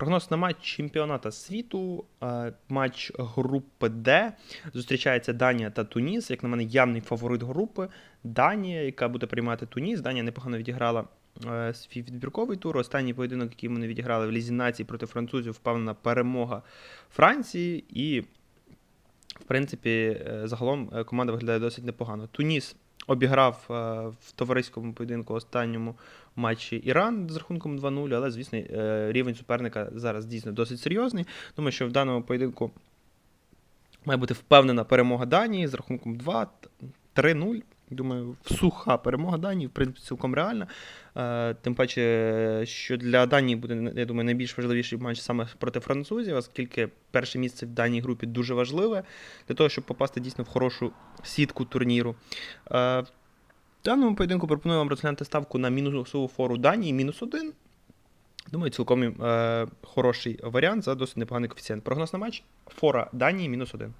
Прогноз на матч чемпіоната світу. Е, Матч групи Д. Зустрічається Данія та Туніс. Як на мене, явний фаворит групи. Данія, яка буде приймати Туніс. Данія непогано відіграла е, свій відбірковий тур. Останній поєдинок, який вони відіграли в Лізі нації проти французів, впевнена перемога Франції. І, в принципі, е, загалом е, команда виглядає досить непогано. Туніс обіграв е, в товариському поєдинку останньому матчі Іран з рахунком 2-0, але, звісно, рівень суперника зараз дійсно досить серйозний. Думаю, що в даному поєдинку має бути впевнена перемога Данії з рахунком 2-3-0. Думаю, суха перемога Данії, в принципі, цілком реальна. Е, Тим паче, що для Данії буде, я думаю, найбільш важливіший матч саме проти французів, оскільки перше місце в даній групі дуже важливе для того, щоб попасти дійсно в хорошу сітку турніру. Е, В даному поєдинку пропоную вам розглянути ставку на мінусову фору Данії, мінус один. Думаю, цілком е, хороший варіант за досить непоганий коефіцієнт. Прогноз на матч фора Данії мінус один.